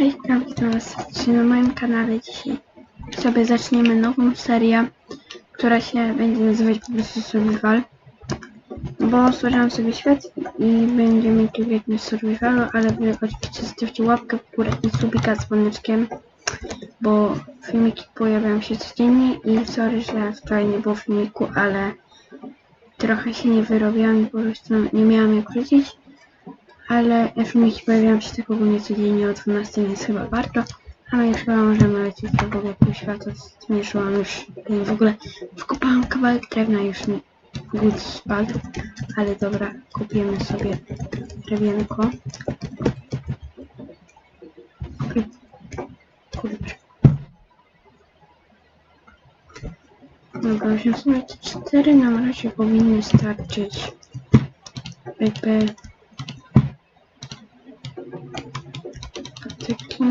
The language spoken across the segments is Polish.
Hej, tam witam was na moim kanale. Dzisiaj sobie zaczniemy nową serię, która się będzie nazywać po prostu Survival. Bo stworzyłam sobie świat i będziemy tu w jakimś survivalu, ale wy oczywiście zostawcie łapkę w górę i subika z dzwoneczkiem, bo filmiki pojawiają się codziennie i sorry, że wczoraj nie było filmiku, ale trochę się nie wyrobiłam i po prostu nie miałam jak wrócić ale filmiki pojawiają się tak ogólnie codziennie o 12, więc chyba warto. A my już chyba możemy lecieć do Boga pół świata. Zmierzyłam już w ogóle wkopałam kawałek drewna, już mi głód spadł. Ale dobra, kupimy sobie drewienko. Kurczę. Dobra, już w sumie te cztery nam raczej powinny starczyć. Jakby taki...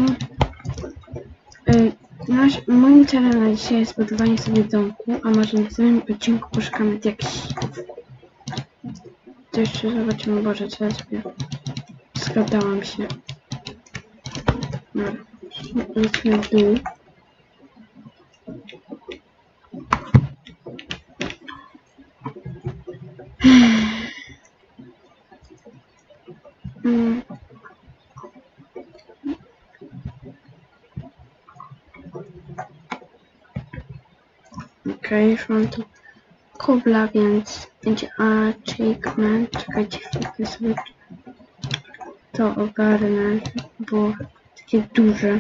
Y, nasz, moim celem na dzisiaj jest budowanie sobie domku, a może w następnym odcinku poszukamy jakichś... To jeszcze zobaczymy, Boże, co ja sobie... Się. Dobra, idźmy w dół. Mm. Okej, już mam tu kobla, więc będzie achievement. Czekajcie chwilkę sobie to ogarnę, bo takie duże.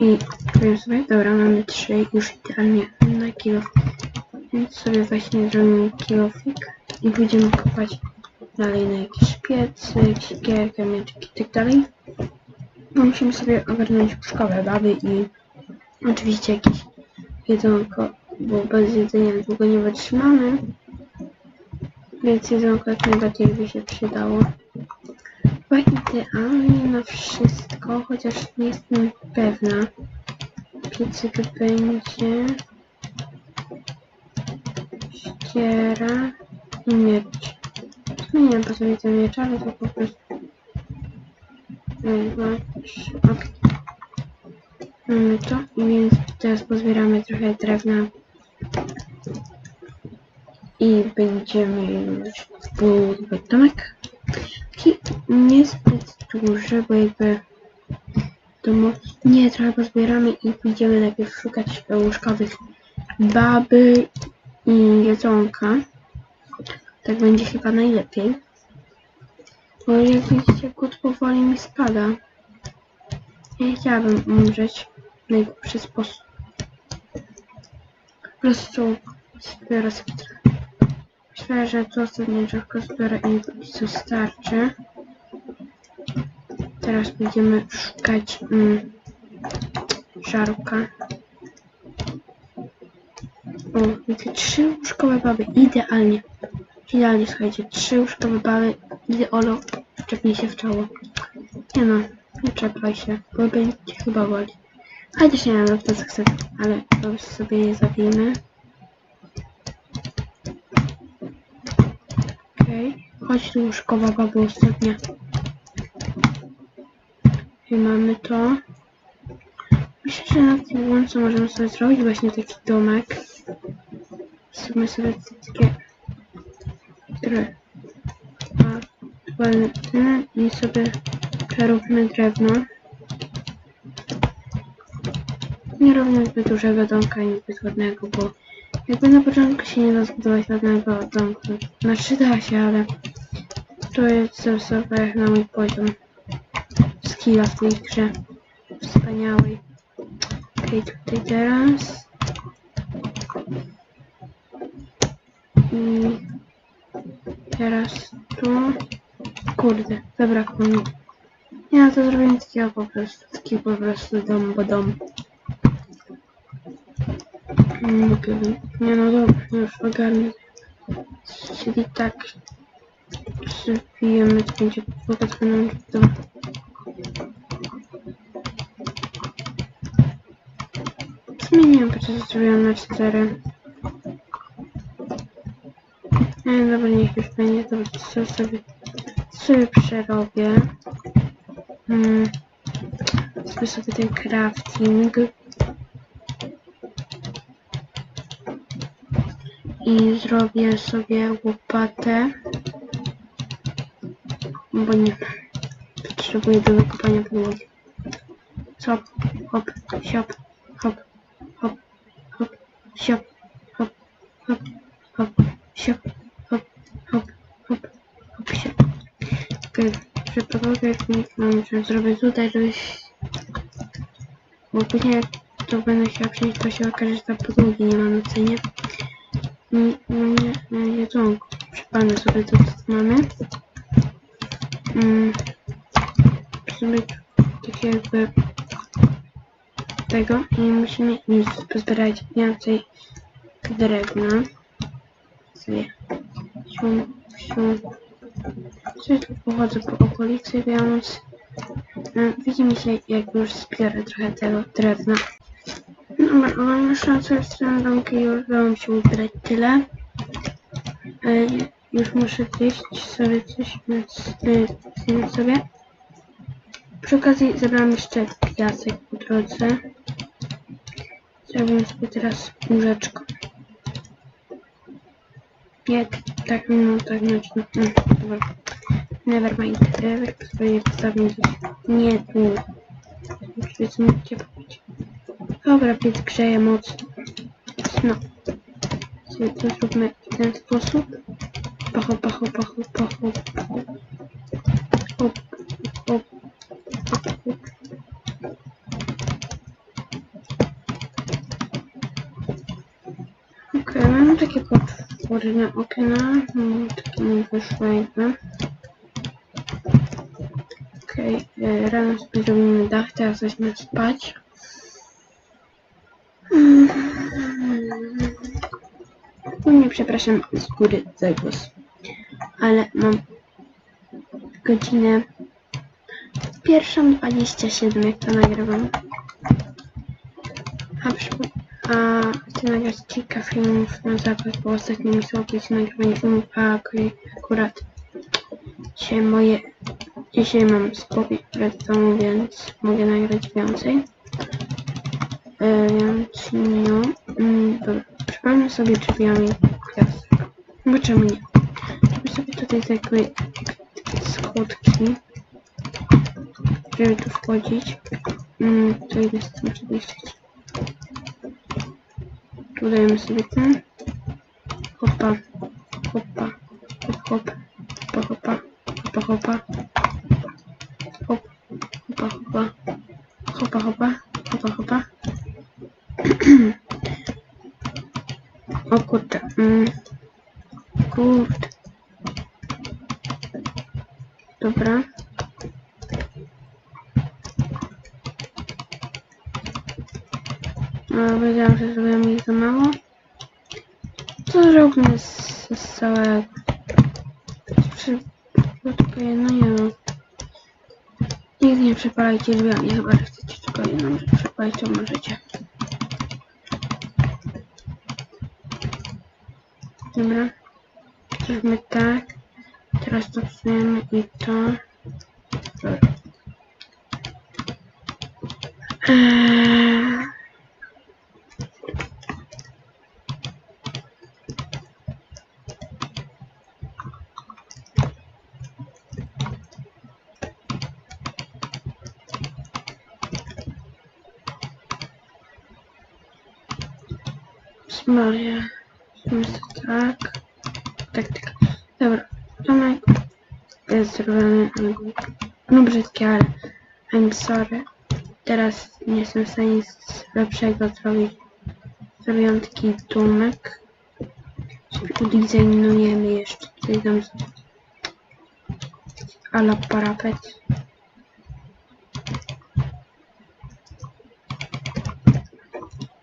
I powiem sobie, dobra, mamy trzy już idealnie na kilo. Więc sobie właśnie zrobimy kilofik i będziemy kopać dalej na jakieś piecy, siekierkę, mieczyki i tak dalej. No, musimy sobie ogarnąć szkołę baby i oczywiście jakieś jedzonko, bo bez jedzenia długo nie wytrzymamy. Więc jedzonko jak najbardziej by się przydało. Chyba idealnie na wszystko, chociaż nie jestem pewna. Piecyk będzie ściera i miecz. Zmieniam po sobie ten miecz, ale to po prostu trzy, ok. Mamy to więc teraz pozbieramy trochę drewna i będziemy już budować domek. Taki niezbyt duży, bo jakby domu nie trochę pozbieramy i pójdziemy najpierw szukać łóżkowych baby i jedzonka. Tak będzie chyba najlepiej. Bo jak widzicie, głód powoli mi spada. Nie chciałabym umrzeć najgłupszy sposób. Po prostu zbiorę. Myślę, że to ostatnie drzewko zbiorę i co starczy. Teraz będziemy szukać mm, żarka. O, widzę trzy łóżkowe baby. Idealnie. Idealnie, słuchajcie. Trzy łóżkowe baby. Ideolo. Czepnij się w czoło. Nie no, nie czepaj się, bo będzie chyba boli. Chociaż nie wiem, jak to chcę, ale to już sobie je zabijmy. Okej, okay. chodź tu łóżkowa baba ostatnia. I mamy to. Myślę, że na tym łące możemy sobie zrobić właśnie taki domek. Zróbmy sobie takie, które aktualny ten i sobie przeróbmy drewno. Nie robimy zbyt dużego domka i zbyt ładnego, bo jakby na początku się nie da zbudować ładnego domku. Znaczy da się, ale to jest sobie jak na mój poziom skilla w tej grze. Wspaniałej. Okej, okay, tutaj teraz. I teraz tu. Kurde, zabrakło mi. Ja to zrobię takiego po prostu, taki po prostu dom, bo dom. Mm, okej. Nie no dobra, już ogarnę. Czyli tak przybijemy, będzie pokazane nam to. Zmieniłem, po co zrobiłam na 4. Nie, dobra, niech już będzie, to co sobie sobie przerobię. Mm, zrobię sobie ten crafting. I zrobię sobie łopatę. Bo nie potrzebuję do wykopania podłogi. Hop, hop, siop, hop, hop, hop, siop, hop, hop, hop, siop, hop, hop, hop, hop, siop. Okej, przeprowadzę mam że zrobię tutaj, żebyś... Bo później jak to będę chciała przyjść, to się okaże, że ta podłogi nie ma na cenie. Nie, no jedzonko. Przypalmy sobie to, co mamy. Mm. Sobie takie jakby tego i musimy iść pozbierać więcej drewna. Sobie sium, sium. Coś tu pochodzę po okolicy, więc e, widzimy się jak już zbiorę trochę tego drewna. Dobra, mam szansę w stronę domki i już udało mi się uzbierać tyle. E, już muszę zjeść sobie coś, więc e, sobie. Przy okazji zebrałam jeszcze piasek po drodze. Zrobię sobie teraz łóżeczko. Nie, tak, no, tak, no, no, no, dobra. Never mind. Never sobie postawię gdzieś. Nie tu. Powiedzieć. Dobra, piec grzeje mocno. No. To zróbmy w ten sposób. Pacho, pacho, pacho, pacho. Hop, hop, hop, hop. Okej, mam takie potworne okna. Mam takie mój wyszłejne. Okej, e, rano sobie zrobimy dach, teraz weźmy spać. Mm. No nie przepraszam z góry za głos. Ale mam godzinę pierwszą 27 jak to nagrywam. A, przy- a chcę nagrać kilka filmów na zapas, bo ostatnio mi się nagrywanie filmów, a ak- akurat dzisiaj moje dzisiaj mam spokój przed domu, więc mogę nagrać więcej. E, więc no, mm, dobra, sobie drzwiami piasek. Bo czemu nie? Żeby sobie tutaj zakły schodki, żeby tu wchodzić. Mm, to przepuścić. Tu dajemy sobie ten. Hopa, hopa, hop, hop, hopa, hopa, hopa, hopa. Hop, hopa, hopa, hopa, hopa, hopa, hopa. O kurde. Mm. Kurde. Dobra. No, wiedziałam, że zrobiłem ich za mało. To zrobimy z, z całego. Przy... Gotuję, no nie no. Nigdy nie przepalajcie drzwiami, chyba że chcecie tylko jedną rzecz przepalić, to możecie. Dobra. Zróbmy tak. Teraz to psujemy i to. Eee. Maria. Tak. Tak, tak. Dobra. Tomek jest zrobiony. No brzydkie, ale I'm sorry. Teraz nie jestem w stanie nic lepszego zrobić. Zrobiłam taki domek. Udesignujemy jeszcze tutaj dam ala parapet.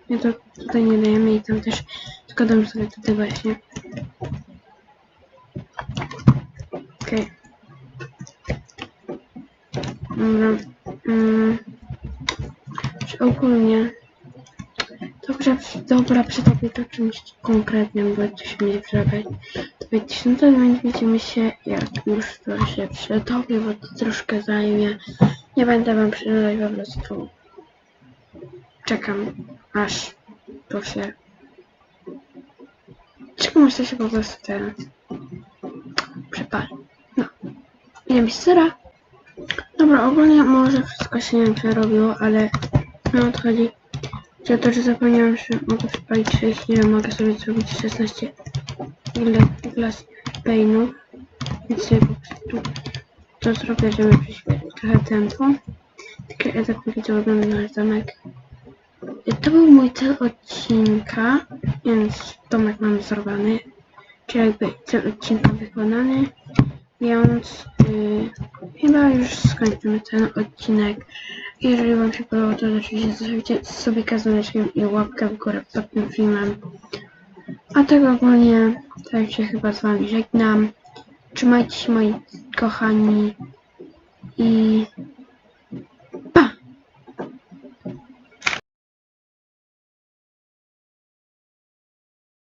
Nie to tutaj nie dajemy i tam też tylko dam sobie tutaj właśnie. Okej. Dobra. Mm. Czy ogólnie to przy- dobra, przetopię to czymś konkretnym, bo coś będzie przerabiać. Dowiecie, no to widzimy się, jak już to się przetopi, bo to troszkę zajmie. Nie będę wam przedłużać, po prostu czekam, aż to się... Czekam, aż to się po prostu ten... przepali. No. Ile mi sera? Dobra, ogólnie może wszystko się nie przerobiło, ale no to chodzi, że to, że zapomniałem, że mogę przypalić 6, ile mogę sobie zrobić 16 gla- glas painów, więc sobie po prostu to zrobię, żeby przyspieszyć trochę tempo. Tylko ja tak widzę, oglądam. I To był mój cel odcinka, więc domek mam zrobiony, czyli jakby cel odcinka wykonany, więc yy, chyba już skończymy ten odcinek. Jeżeli Wam się podobał, to oczywiście zostawcie sobie kazaneczkiem i łapkę w górę pod tym filmem. A tak ogólnie, tak się chyba z Wami żegnam. Trzymajcie się moi kochani i